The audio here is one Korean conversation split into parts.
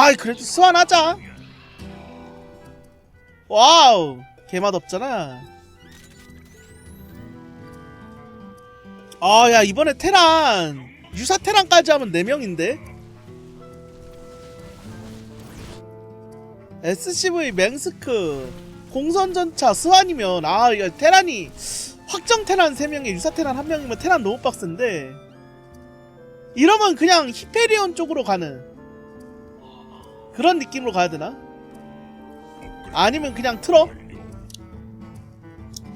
아이 그래도 스완하자. 와우 개맛 없잖아. 아 야 이번에 테란 유사 테란까지 하면 4명인데? SCV 맹스크 공선전차 스완이면 아 이거 테란이 확정 테란 3명에 유사 테란 1명이면 테란 너무 빡센데? 이러면 그냥 히페리온 쪽으로 가는 그런 느낌으로 가야 되나? 아니면 그냥 틀어?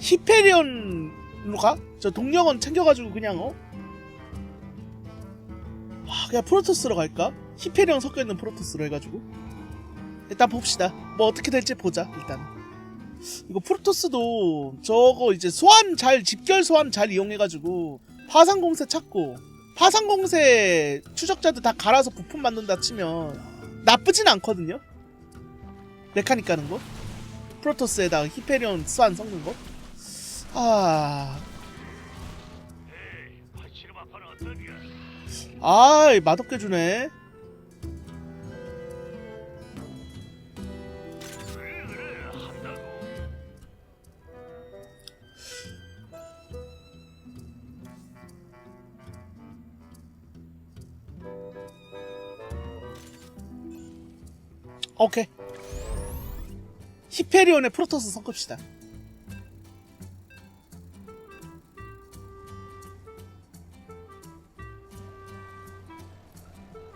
히페리온으로 가? 저 동력원 챙겨가지고 그냥 어? 아 그냥 프로토스로 갈까? 히페리온 섞여있는 프로토스로 해가지고 일단 봅시다 뭐 어떻게 될지 보자 일단 이거 프로토스도 저거 이제 소환 잘 집결 소환 잘 이용해가지고 파상공세 찾고 파상공세 추적자들 다 갈아서 부품 만든다 치면 나쁘진 않거든요. 메카닉 가는 거. 프로토스에다가 히페리온 소환 섞는 거. 아... 아이 맛없게 주네 오케이. 히페리온의 프로토스 섞읍시다.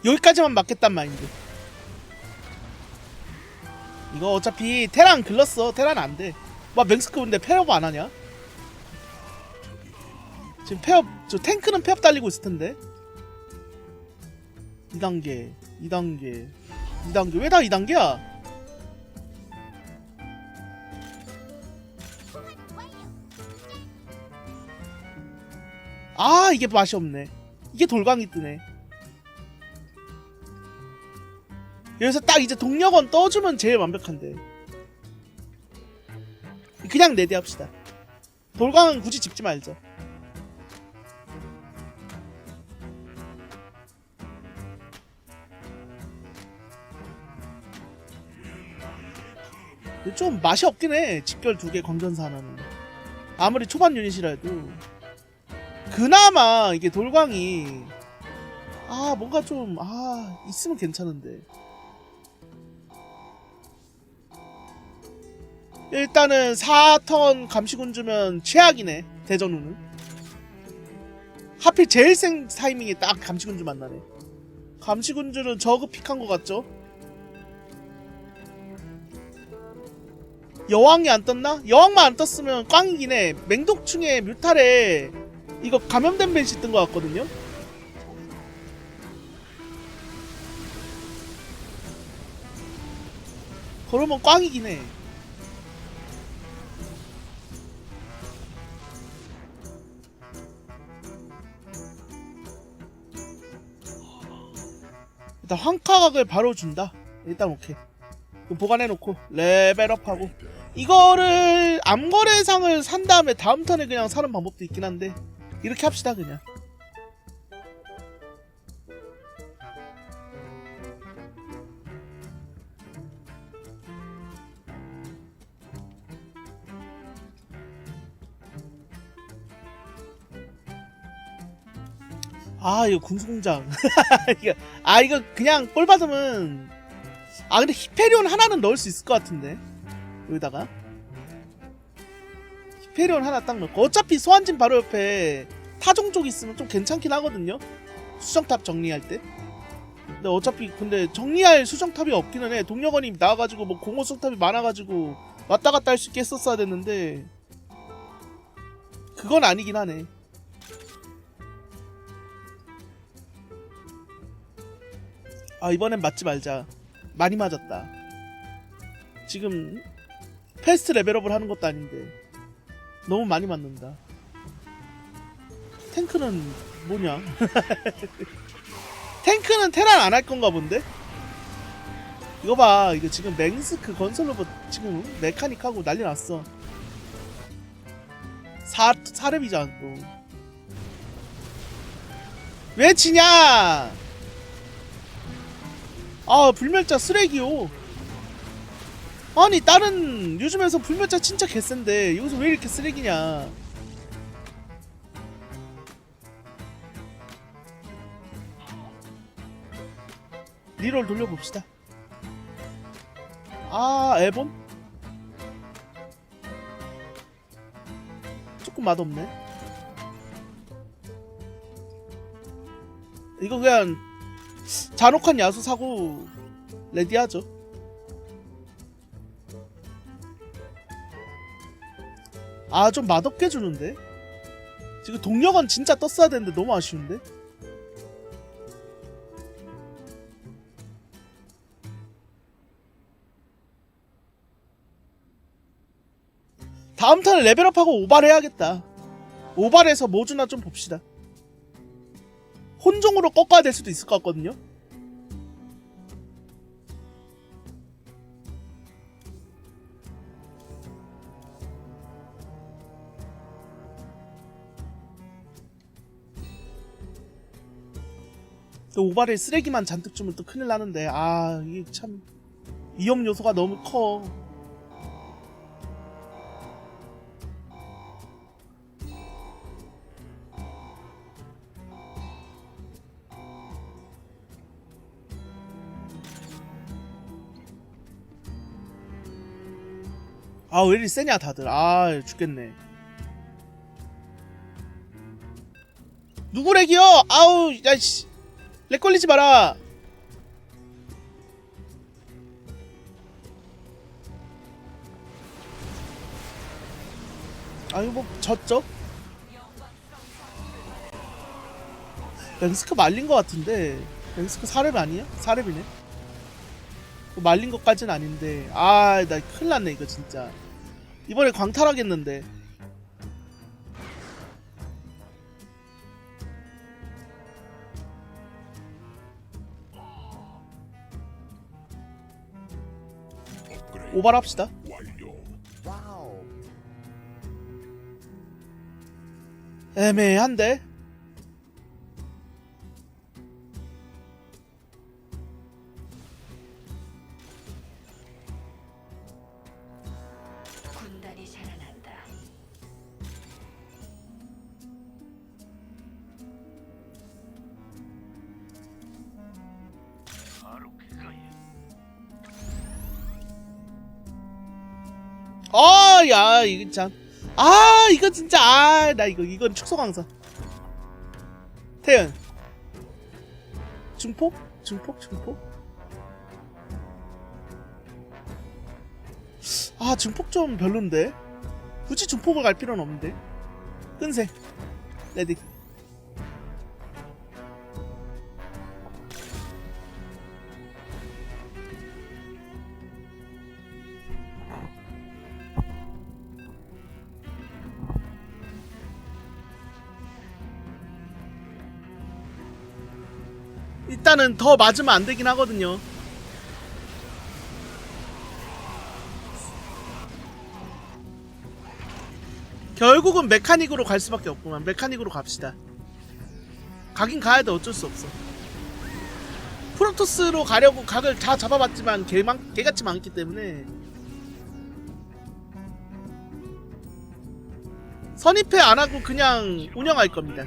여기까지만 맞겠단 마인드. 이거 어차피 테란 글렀어. 테란 안 돼. 와 맹스크 근데 폐업 안 하냐? 지금 폐업 저 탱크는 폐업 달리고 있을 텐데. 2단계 2단계 2단계? 왜 다 2단계야? 아 이게 맛이 없네. 이게 돌광이 뜨네. 여기서 딱 이제 동력원 떠주면 제일 완벽한데. 그냥 내대 합시다. 돌광은 굳이 집지 말죠 좀 맛이 없긴 해. 집결 두개 건전사 하나는. 아무리 초반 유닛이라도. 그나마 이게 돌광이 아 뭔가 좀 아 있으면 괜찮은데. 일단은 4턴 감시군 주면 최악이네 대전우는 하필 제일 센 타이밍에 딱 감시군주 만나네. 감시군주는 저그 픽한 것 같죠? 여왕이 안 떴나? 여왕만 안 떴으면 꽝이긴 해 맹독충의 뮤탈에 이거 감염된 벤시 뜬 것 같거든요? 그러면 꽝이긴 해 일단 황카각을 바로 준다. 일단 오케이. 보관해놓고 레벨업하고 이거를 암거래상을 산 다음에 다음 턴에 그냥 사는 방법도 있긴 한데 이렇게 합시다 그냥. 아 이거 군수공장 아 이거 그냥 볼 받으면 아 근데 히페리온 하나는 넣을 수 있을 것 같은데 여기다가 히페리온 하나 딱 넣고 어차피 소환진 바로 옆에 타종 쪽 있으면 좀 괜찮긴 하거든요. 수정탑 정리할 때. 근데 어차피 근데 정리할 수정탑이 없기는 해. 동력원이 나와가지고 뭐 공허 수정탑이 많아가지고 왔다 갔다 할 수 있게 했었어야 됐는데 그건 아니긴 하네. 아 이번엔 맞지 말자. 많이 맞았다. 지금 패스트 레벨업을 하는 것도 아닌데. 너무 많이 맞는다. 탱크는 뭐냐? 탱크는 테란 안 할 건가 본데? 이거 봐. 이거 지금 맹스크 건설 로봇 지금 메카닉하고 난리 났어. 4, 4렙이잖아 또 왜 지냐? 아 불멸자 쓰레기요 아니 다른 요즘에서 불멸자 진짜 개센데 여기서 왜 이렇게 쓰레기냐 리롤 돌려봅시다 아 에본? 조금 맛없네 이거 그냥 잔혹한 야수 사고 레디하죠. 아 좀 맛없게 주는데? 지금 동력은 진짜 떴어야 되는데 너무 아쉬운데? 다음 턴에 레벨업하고 오발해야겠다. 오발해서 뭐 주나 좀 봅시다. 혼종으로 꺾어야 될 수도 있을 것 같거든요 또 오발에 쓰레기만 잔뜩 주면 또 큰일 나는데. 아 이게 참 위험 요소가 너무 커. 아 왜 이리 세냐 다들. 아 죽겠네. 누구 렉이요? 아우 야 씨 렉 걸리지 마라. 아유 뭐 졌죠? 랭스크 말린 것 같은데 랭스크 사렙 아니야? 사렙이네. 뭐 말린 것까진 아닌데 아 나 큰일 났네 이거 진짜 이번에 광탈하겠는데 오발합시다. 애매한데 아, 야, 이거 참. 아, 이거 진짜, 아, 나 이거, 이건 축소 강사. 태연. 중폭? 중폭? 중폭? 아, 중폭 좀 별론데? 굳이 중폭을 갈 필요는 없는데? 끈세. 레디. 일단은 더 맞으면 안 되긴 하거든요. 결국은 메카닉으로 갈 수밖에 없구만. 메카닉으로 갑시다. 가긴 가야 돼. 어쩔 수 없어. 프로토스로 가려고 각을 다 잡아봤지만 개만, 개같이 많기 때문에 선입회 안 하고 그냥 운영할 겁니다.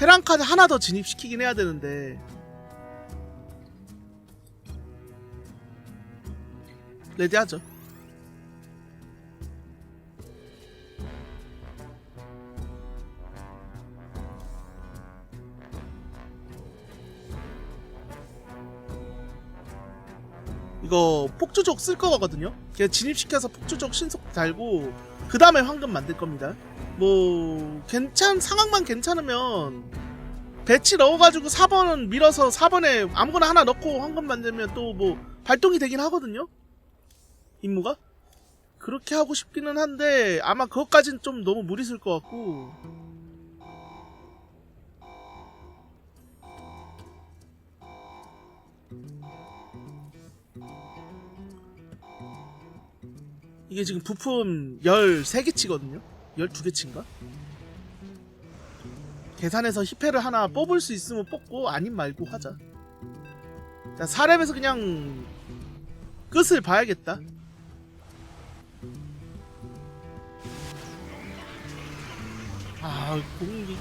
테란 카드 하나 더 진입시키긴 해야 되는데. 레디하죠. 이거 폭주족 쓸 거거든요. 걔 진입시켜서 폭주족 신속 달고 그 다음에 황금 만들 겁니다 뭐 괜찮 상황만 괜찮으면 배치 넣어가지고 4번은 밀어서 4번에 아무거나 하나 넣고 황금 만들면 또 뭐 발동이 되긴 하거든요? 임무가? 그렇게 하고 싶기는 한데 아마 그것까진 좀 너무 무리쓸 것 같고. 이게 지금 부품 13개치거든요 12개치인가? 계산해서 히페를 하나 뽑을 수 있으면 뽑고 아님 말고 하자 자 4렙에서 그냥 끝을 봐야겠다 아, 공, 이게,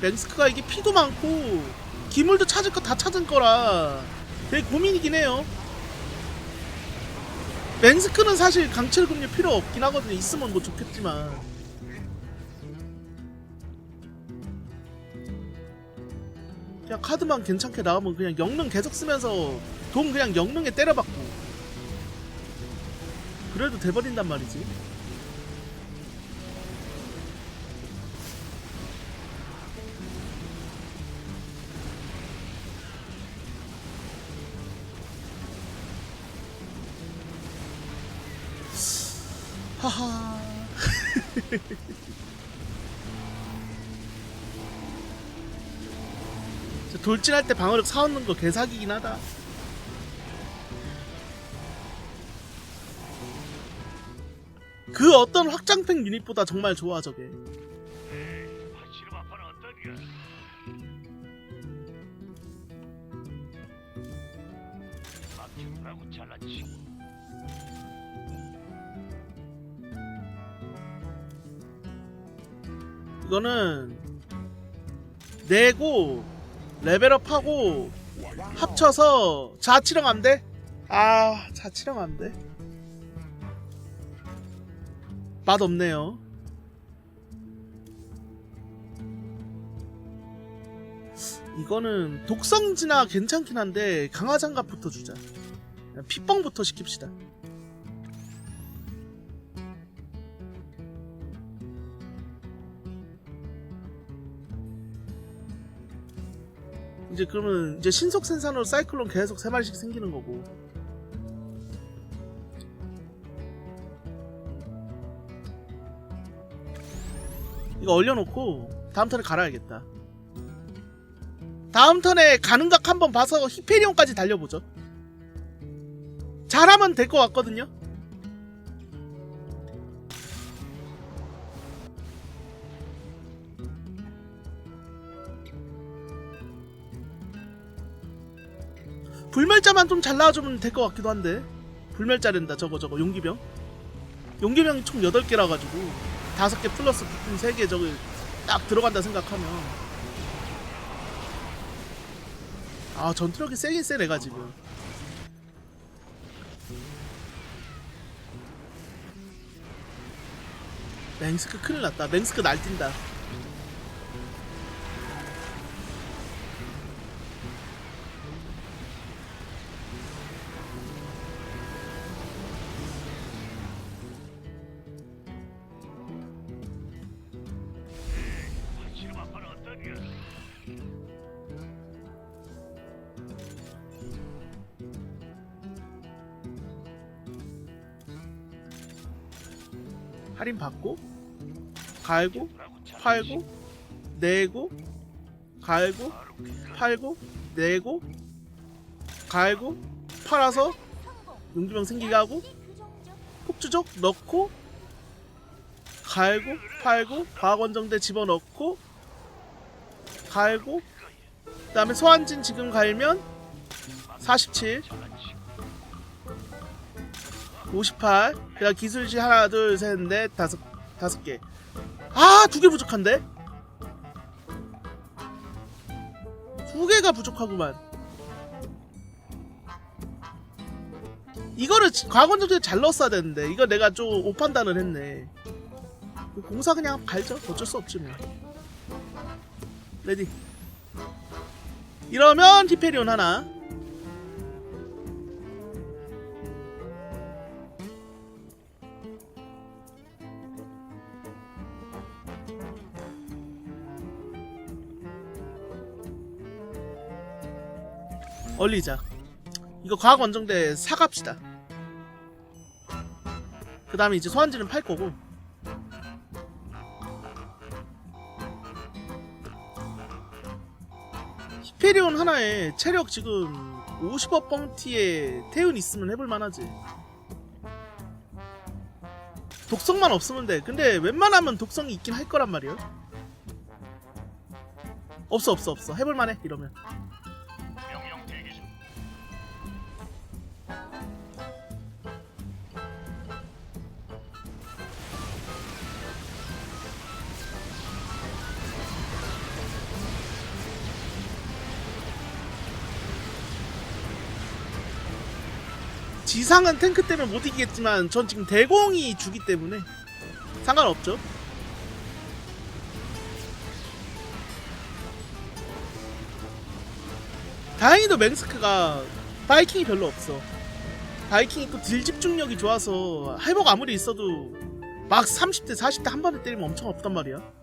맹스크가 이게 피도 많고, 기물도 찾을 거 다 찾은 거라, 되게 고민이긴 해요. 맹스크는 사실 강철 금류 필요 없긴 하거든요. 있으면 뭐 좋겠지만. 그냥 카드만 괜찮게 나오면 그냥 영능 계속 쓰면서 돈 그냥 영능에 때려박고. 그래도 돼버린단 말이지. 하하. 돌진할 때 방어력 사오는 거 개사기긴 하다. 그 어떤 확장팩 유닛보다 정말 좋아 저게. 이거는 내고 레벨업하고 합쳐서 자치령 안 돼? 아 자치령 안 돼. 맛 없네요. 이거는 독성 진화 괜찮긴 한데 강화 장갑부터 주자. 피뻥부터 시킵시다. 이제 그러면 이제 신속 생산으로 사이클론 계속 세 마리씩 생기는 거고. 이거 얼려놓고 다음 턴에 갈아야겠다. 다음 턴에 가는 각 한번 봐서 히페리온까지 달려보죠. 잘하면 될 것 같거든요. 불멸자만 좀 잘 나와주면 될 것 같기도 한데. 불멸자랜다 저거 저거. 용기병? 용기병이 총 8개라 가지고 5개 플러스 부품 3개 저기 딱 들어간다 생각하면. 아 전투력이 세긴 세 내가 지금. 맹스크 큰일 났다. 맹스크 날뛴다 할인 받고 갈고. 팔고 내고 갈고 팔고 내고 갈고 팔아서 용기병 생기게 하고 폭주족 넣고 갈고 팔고 과학원정대 집어넣고 갈고 그 다음에 소환진 지금 갈면 47 잘랐지. 58 그다음 기술시 하나 둘 셋 넷 다섯 다섯 개 아 두 개 부족한데? 두 개가 부족하구만. 이거를 지- 과거적으로 잘 넣었어야 되는데 이거 내가 좀 오판단을 했네. 공사 그냥 갈죠? 어쩔 수 없지 뭐. 레디. 이러면 히페리온 하나 얼리자. 이거 과학 원정대 사갑시다. 그 다음에 이제 소환지는 팔 거고. 히페리온 하나에 체력 지금 50억 뻥티에 태운 있으면 해볼 만하지. 독성만 없으면 돼. 근데 웬만하면 독성이 있긴 할 거란 말이야. 없어 없어 없어. 해볼 만해 이러면. 지상은 탱크 때문에 못 이기겠지만 전 지금 대공이 주기 때문에 상관없죠. 다행히도 맹스크가 바이킹이 별로 없어. 바이킹이 또 딜 집중력이 좋아서 할복 아무리 있어도 막 30대 40대 한 번에 때리면 엄청 없단 말이야.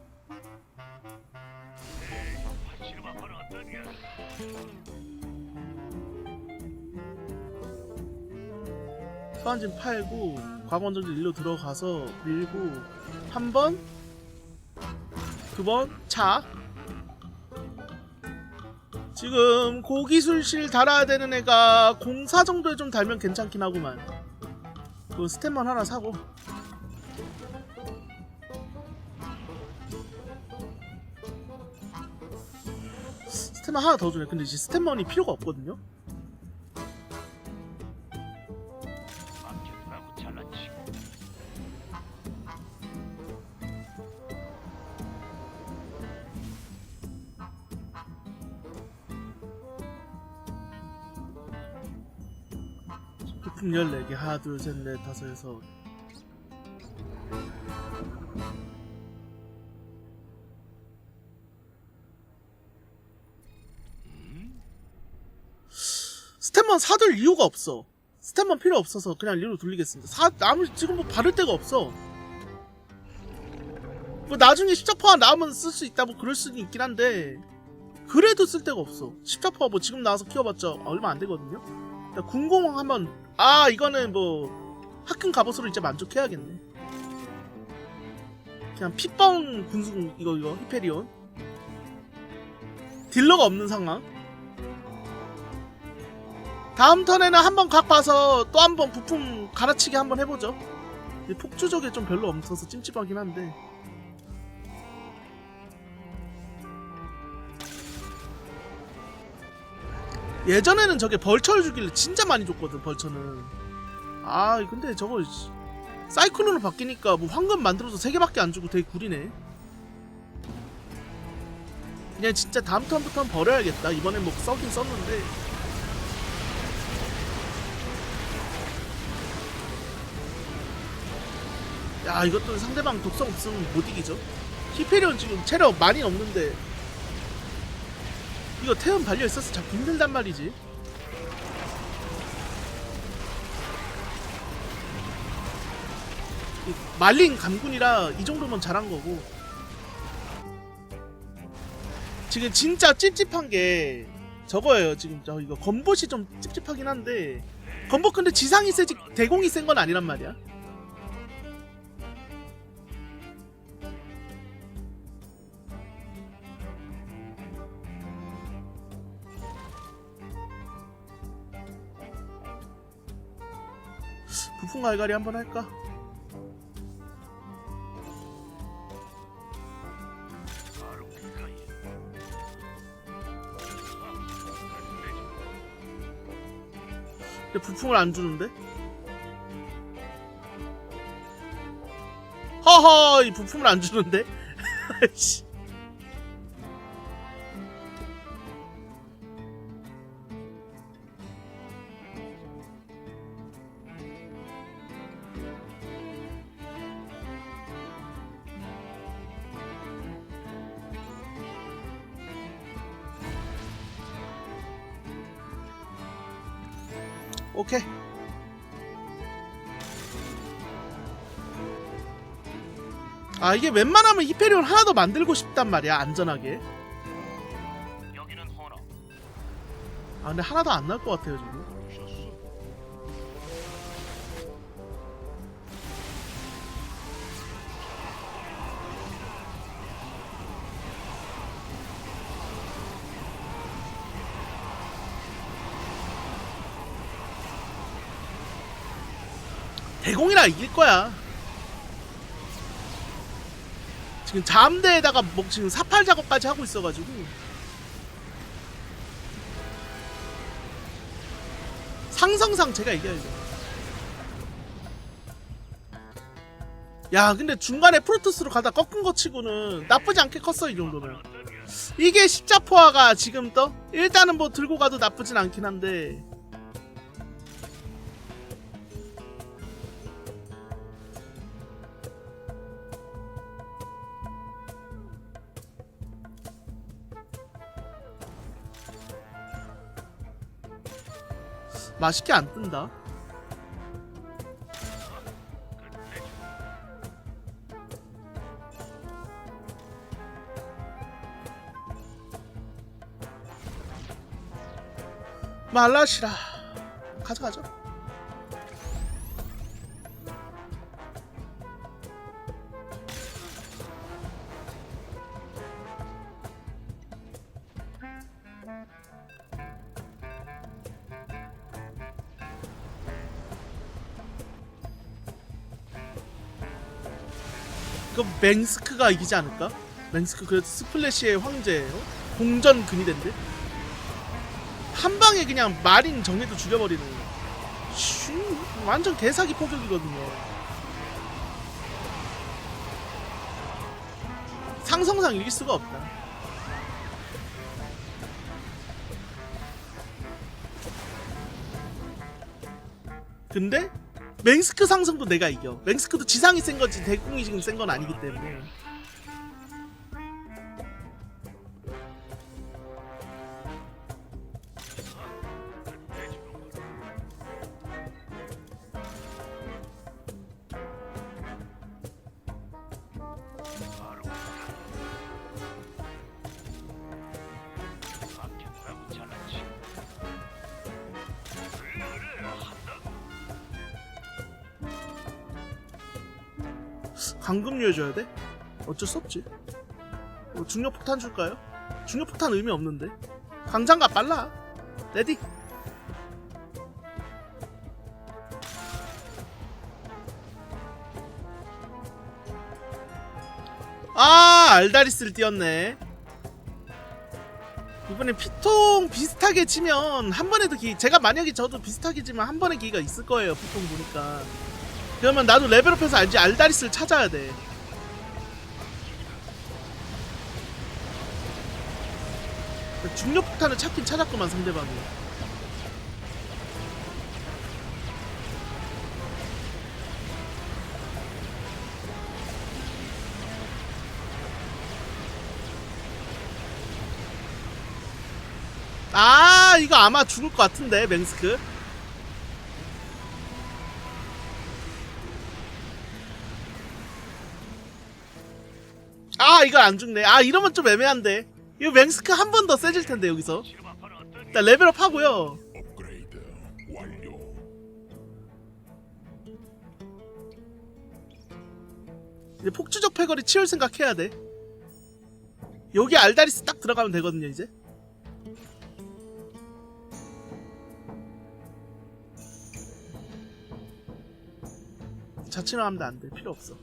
소환진 팔고 과거원정지 일로 들어가서 밀고 한 번, 두 번, 차. 지금 고기술실 달아야 되는 애가 공사 정도에 좀 달면 괜찮긴 하구만. 그 스탠만 하나 사고. 스탠만 하나 더 주네. 근데 이제 스탠만이 필요가 없거든요. 14개. 하나 둘 셋 넷 다섯 여섯. 스탠만 사둘 이유가 없어. 스탠만 필요 없어서 그냥 리로 돌리겠습니다. 사, 남을 지금 뭐 바를 데가 없어. 뭐 나중에 십자포화 나오면 쓸 수 있다 뭐 그럴 수는 있긴 한데 그래도 쓸 데가 없어. 십자포화 뭐 지금 나와서 키워봤자 얼마 안 되거든요? 궁공 하면 아 이거는 뭐 학금 갑옷으로 이제 만족해야겠네. 그냥 핏뻥 군수 이거 이거 히페리온. 딜러가 없는 상황. 다음 턴에는 한번 각 봐서 또 한번 부품 갈아치기 한번 해보죠. 이 폭주족에 좀 별로 없어서 찜찜하긴 한데 예전에는 저게 벌처를 주길래 진짜 많이 줬거든 벌처는. 아 근데 저거 씨, 사이클론으로 바뀌니까 뭐 황금 만들어서 3개밖에 안 주고 되게 구리네. 그냥 진짜 다음 턴부터는 버려야겠다. 이번엔 뭐 써긴 썼는데. 야 이것도 상대방 독성 없으면 못 이기죠? 히페리온 지금 체력 많이 넘는데 이거 태연 발려 있어서 잡기 힘들단 말이지. 이 말린 감군이라 이 정도면 잘한 거고. 지금 진짜 찝찝한 게 저거예요. 지금 저 이거 건봇이 좀 찝찝하긴 한데 건봇 근데 지상이 세지 대공이 센 건 아니란 말이야. 부품 갈갈이 한번 할까? 근데 부품을 안 주는데? 허허 이 부품을 안 주는데? 아 이게 웬만하면 히페리온 하나 더 만들고 싶단 말이야 안전하게. 여기는 호너. 아 근데 하나도 안 날 것 같아요 지금. 대공이라 이길 거야 지금 잠대에다가 뭐 지금 사팔 작업까지 하고 있어가지고 상성상 제가 이겨야죠. 야 근데 중간에 프로토스로 가다 꺾은 거 치고는 나쁘지 않게 컸어 이 정도면 이게 십자포화가 지금 떠? 일단은 뭐 들고 가도 나쁘진 않긴 한데 맛있게 안 뜬다. 말라시라. 가져가죠 맹스크가 이기지 않을까? 맹스크 그래도 스플래시의 황제예요. 공전 근위대인데? 한 방에 그냥 마린 정해도 죽여버리는. 슈 완전 개사기 포격이거든요. 상성상 이길 수가 없다. 근데 맹스크 상성도 내가 이겨. 맹스크도 지상이 센 거지 대공이 지금 센 건 아니기 때문에 감금류 해줘야 돼? 어쩔 수 없지. 뭐 중력 폭탄 줄까요? 중력 폭탄 의미 없는데. 강장갑 빨라. 레디. 아 알다리스를 띄었네. 이번에 피통 비슷하게 치면 한 번에도 기 제가 만약에 저도 비슷하게 치면 한 번의 기회가 있을 거예요 피통 보니까 그러면 나도 레벨업해서 알지 알다리스를 찾아야 돼. 중력 폭탄을 찾긴 찾았구만 상대방이. 아 이거 아마 죽을 것 같은데 맹스크. 이거 안 죽네. 아 이러면 좀 애매한데. 이거 맹스크 한 번 더 세질 텐데 여기서. 일단 레벨업 하고요. 이제 폭주적 패거리 치울 생각해야 돼. 여기 알다리스 딱 들어가면 되거든요 이제. 자취만 하면 안 돼. 필요 없어.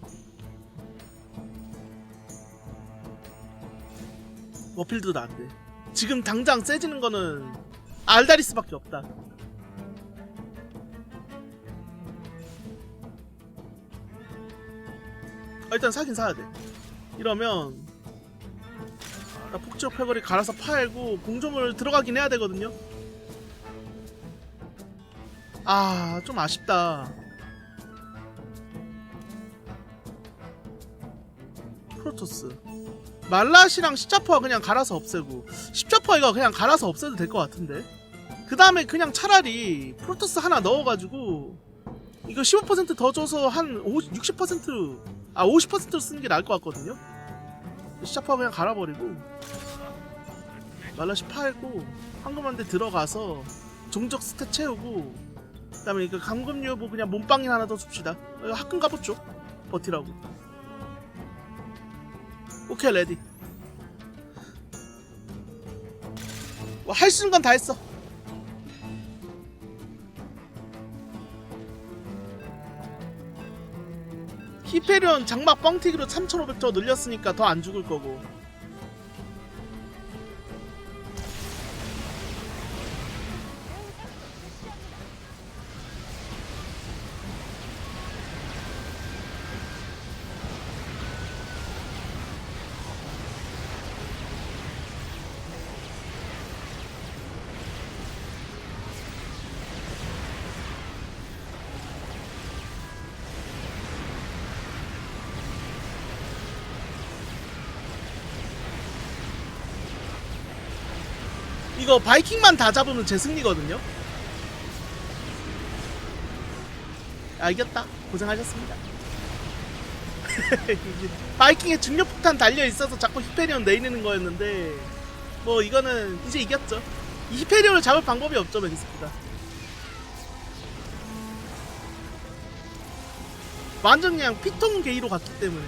워필드도 안 돼. 지금 당장 세지는 거는 알다리스밖에 없다. 아, 일단 사긴 사야 돼. 이러면 나 폭주적 패거리 갈아서 팔고 공점을 들어가긴 해야 되거든요. 아, 좀 아쉽다. 프로토스. 말라시랑 십자포화 그냥 갈아서 없애고 십자포화 이거 그냥 갈아서 없애도 될 것 같은데 그 다음에 그냥 차라리 프로토스 하나 넣어가지고 이거 15%더 줘서 한 50, 60%아 50%로 쓰는 게 나을 것 같거든요 십자포화 그냥 갈아버리고 말라시 팔고 황금한데 들어가서 종적 스탯 채우고 그 다음에 이거 감금 유보 그냥 몸빵인 하나 더 줍시다. 이거 학금 가보죠. 버티라고. 오케이 레디. 와, 할수 있는 건 다 했어. 히페리온 장막 뻥튀기로 3,500더 늘렸으니까 더 안 죽을 거고. 이거 바이킹만 다 잡으면 제 승리거든요. 아 이겼다. 고생하셨습니다. 바이킹에 중력 폭탄 달려 있어서 자꾸 히페리온 내리는 거였는데 뭐 이거는 이제 이겼죠. 이 히페리온을 잡을 방법이 없죠, 맨스피가. 완전 그냥 피통 게이로 갔기 때문에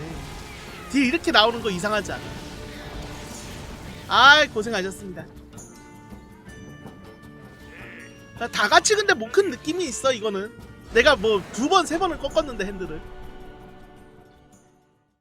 딜 이렇게 나오는 거 이상하지 않아. 아 고생하셨습니다. 다 같이 근데 못큰 느낌이 있어 이거는? 내가 뭐 두 번 세 번을 꺾었는데 핸들을